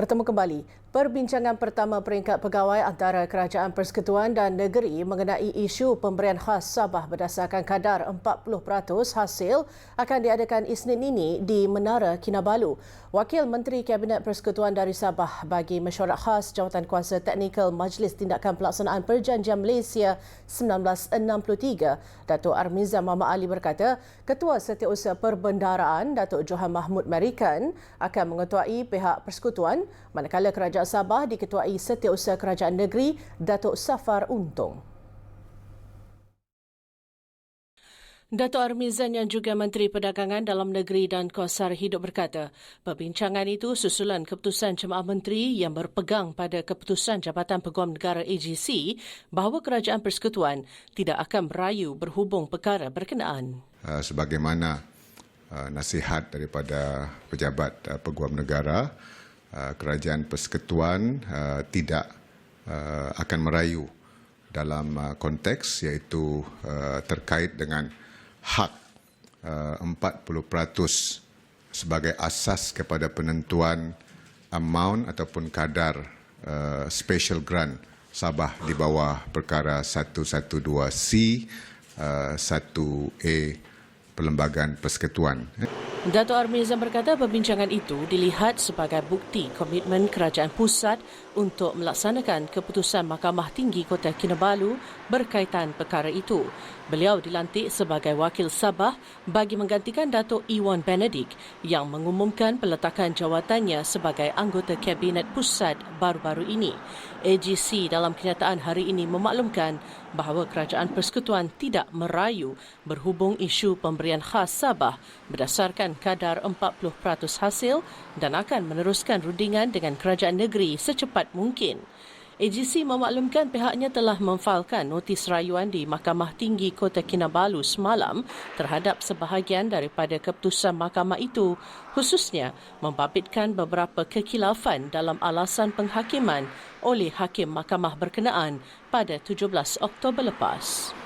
Bertemu kembali. Perbincangan pertama peringkat pegawai antara Kerajaan Persekutuan dan Negeri mengenai isu pemberian khas Sabah berdasarkan kadar 40% hasil akan diadakan Isnin ini di Menara Kinabalu. Wakil Menteri Kabinet Persekutuan dari Sabah bagi mesyuarat khas Jawatan Kuasa Teknikal Majlis Tindakan Pelaksanaan Perjanjian Malaysia 1963, Datuk Armiza Mama Ali berkata, Ketua Setiausaha Perbendaraan Datuk Johan Mahmud Merikan akan mengetuai pihak persekutuan manakala Kerajaan Sabah diketuai Setiausaha Kerajaan Negeri Datuk Safar Untung. Dato' Armizan yang juga Menteri Perdagangan Dalam Negeri dan Kosar Hidup berkata, perbincangan itu susulan keputusan Jemaah Menteri yang berpegang pada keputusan Jabatan Peguam Negara AGC bahawa Kerajaan Persekutuan tidak akan merayu berhubung perkara berkenaan. Uh, sebagaimana uh, nasihat daripada pejabat uh, Peguam Negara, kerajaan persekutuan uh, tidak uh, akan merayu dalam konteks iaitu terkait dengan hak 40% sebagai asas kepada penentuan amount ataupun kadar special grant Sabah di bawah perkara 112C 1A Perlembagaan Persekutuan. Dato' Armizan berkata perbincangan itu dilihat sebagai bukti komitmen kerajaan pusat untuk melaksanakan keputusan Mahkamah Tinggi Kota Kinabalu berkaitan perkara itu. Beliau dilantik sebagai wakil Sabah bagi menggantikan Dato' Iwan Benedict yang mengumumkan peletakan jawatannya sebagai anggota Kabinet Pusat baru-baru ini. AGC dalam kenyataan hari ini memaklumkan bahawa kerajaan persekutuan tidak merayu berhubung isu pemberian khas Sabah berdasarkan kadar 40% hasil dan akan meneruskan rundingan dengan kerajaan negeri secepat mungkin. AGC memaklumkan pihaknya telah memfalkan notis rayuan di Mahkamah Tinggi Kota Kinabalu semalam terhadap sebahagian daripada keputusan mahkamah itu khususnya membabitkan beberapa kekilafan dalam alasan penghakiman oleh hakim mahkamah berkenaan pada 17 Oktober lepas.